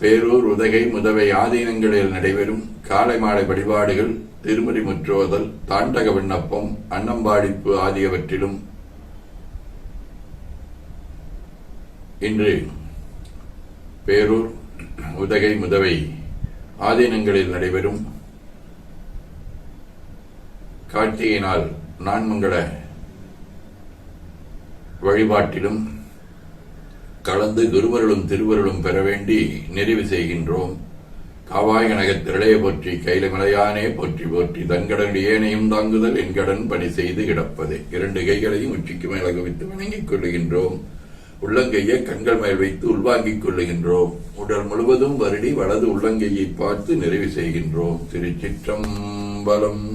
பேரூர் உதகை முதவை ஆதீனங்களில் நடைபெறும் காலை மாலை வழிபாடுகள் திருமதி முற்றோதல் தாண்டக விண்ணப்பம் அன்னம்பாடிப்பு ஆகியவற்றிலும் இன்று பேரூர் உதகை முதவை ஆதீனங்களில் நடைபெறும் கார்த்திகை நாள் நான்மங்கள வழிபாட்டிலும் கலந்து குருவருளும் திருவருளும் பெற வேண்டி நிறைவு செய்கின்றோம். காவாய் கனகத் திரளைய போற்றி கைலமலையானே போற்றி போற்றி தன்கடன் ஏனையும் தாங்குதல் என் கடன் பணி செய்து கிடப்பதே. இரண்டு கைகளையும் உச்சிக்கு மேல குவித்து வணங்கிக் கொள்ளுகின்றோம். உள்ளங்கையை கண்கள் மேல் வைத்து உள்வாங்கிக் கொள்ளுகின்றோம். உடல் முழுவதும் வருடி வலது உள்ளங்கையை பார்த்து நிறைவு செய்கின்றோம். திருச்சிற்றம்பலம்